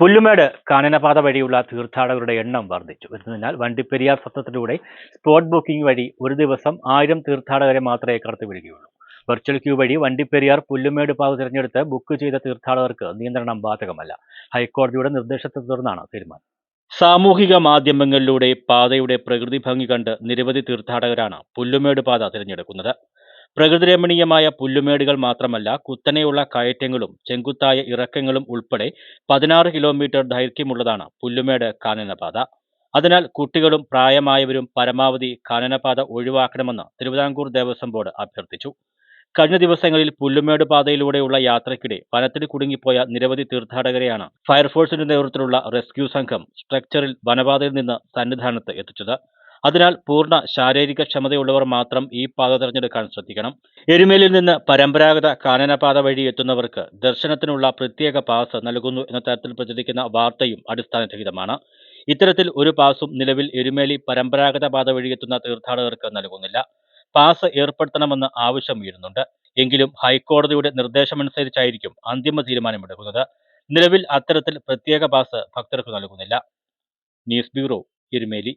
പുല്ലുമേട് കാനനപാത വഴിയുള്ള തീർത്ഥാടകരുടെ എണ്ണം വർദ്ധിച്ചു. എന്നതിനാൽ വണ്ടിപ്പെരിയാർ സത്രത്തിലൂടെ സ്പോട്ട് ബുക്കിംഗ് വഴി ഒരു ദിവസം ആയിരം തീർത്ഥാടകരെ മാത്രമേ കടത്തിവിടുകയുള്ളൂ. വെർച്വൽ ക്യൂ വഴി വണ്ടിപ്പെരിയാർ പുല്ലുമേട് പാത തിരഞ്ഞെടുത്ത് ബുക്ക് ചെയ്ത തീർത്ഥാടകർക്ക് നിയന്ത്രണം ബാധകമല്ല. ഹൈക്കോടതിയുടെ നിർദ്ദേശത്തെ തുടർന്നാണ് തീരുമാനം. സാമൂഹിക മാധ്യമങ്ങളിലൂടെ പാതയുടെ പ്രകൃതി ഭംഗി കണ്ട് നിരവധി തീർത്ഥാടകരാണ് പുല്ലുമേട് പാത തിരഞ്ഞെടുക്കുന്നത്. പ്രകൃതിരമണീയമായ പുല്ലുമേടുകൾ മാത്രമല്ല കുത്തനെയുള്ള കയറ്റങ്ങളും ചെങ്കുത്തായ ഇറക്കങ്ങളും ഉൾപ്പെടെ പതിനാറ് കിലോമീറ്റർ ദൈർഘ്യമുള്ളതാണ് പുല്ലുമേട് കാനനപാത അതിനാൽ കുട്ടികളും പ്രായമായവരും പരമാവധി കാനനപാത ഒഴിവാക്കണമെന്ന് തിരുവിതാംകൂർ ദേവസ്വം ബോർഡ് അഭ്യർത്ഥിച്ചു. കഴിഞ്ഞ ദിവസങ്ങളിൽ പുല്ലുമേട് പാതയിലൂടെയുള്ള യാത്രയ്ക്കിടെ വനത്തിൽ കുടുങ്ങിപ്പോയ നിരവധി തീർത്ഥാടകരെയാണ് ഫയർഫോഴ്സിന്റെ നേതൃത്വത്തിലുള്ള റെസ്ക്യൂ സംഘം സ്ട്രക്ചറിൽ വനപാതയിൽ നിന്ന് സന്നിധാനത്ത് എത്തിച്ചത്. അതിനാൽ പൂർണ ശാരീരിക ക്ഷമതയുള്ളവർ മാത്രം ഈ പാത തിരഞ്ഞെടുക്കാൻ ശ്രദ്ധിക്കണം. എരുമേലിൽ നിന്ന് പരമ്പരാഗത കാനനപാത വഴി എത്തുന്നവർക്ക് ദർശനത്തിനുള്ള പ്രത്യേക പാസ് നൽകുന്നു എന്ന തരത്തിൽ പ്രചരിക്കുന്ന വാർത്തയും അടിസ്ഥാനരഹിതമാണ്. ഇത്തരത്തിൽ ഒരു പാസും നിലവിൽ എരുമേലി പരമ്പരാഗത പാത വഴി എത്തുന്ന തീർത്ഥാടകർക്ക് നൽകുന്നില്ല. പാസ് ഏർപ്പെടുത്തണമെന്ന് ആവശ്യം ഉയരുന്നുണ്ട്. എങ്കിലും ഹൈക്കോടതിയുടെ നിർദ്ദേശമനുസരിച്ചായിരിക്കും അന്തിമ തീരുമാനമെടുക്കുന്നത്. നിലവിൽ അത്തരത്തിൽ പ്രത്യേക പാസ് ഭക്തർക്ക് നൽകുന്നില്ല. News bureau Erumeli.